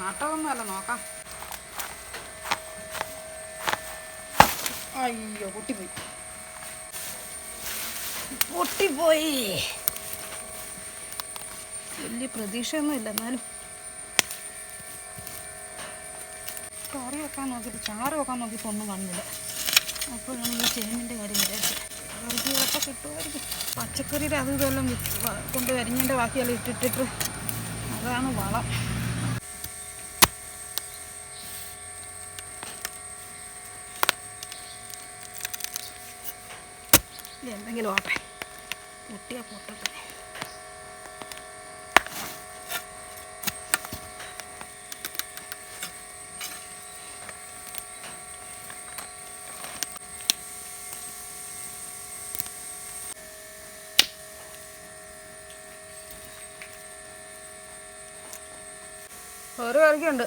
നട്ടതൊന്നുമല്ല നോക്കാം. അയ്യോ പൊട്ടിപ്പോയി. പൊട്ടിപ്പോയി. വലിയ പ്രതീക്ഷയൊന്നുമില്ല എന്നാലും. കറി വെക്കാൻ നോക്കിയിട്ട് ചാറ് വെക്കാൻ നോക്കിയപ്പോൾ ഒന്നും കാണുന്നില്ല അപ്പോഴാണ് ഈ ചേമ്പിന്റെ കാര്യം വിചാരിച്ചത് ചിലപ്പോൾ കിട്ടുമായിരിക്കും. പച്ചക്കറിയുടെ അതും ഇതെല്ലാം കൊണ്ട് കരിഞ്ഞതിന്റെ ബാക്കിയെല്ലാം ഇട്ടിട്ടിട്ട് അതാണ് വളം. ഇനി എന്തെങ്കിലും ആട്ടെ പൊട്ടിയാ പൊട്ടട്ടെ ഒരു കറിക്കുണ്ട്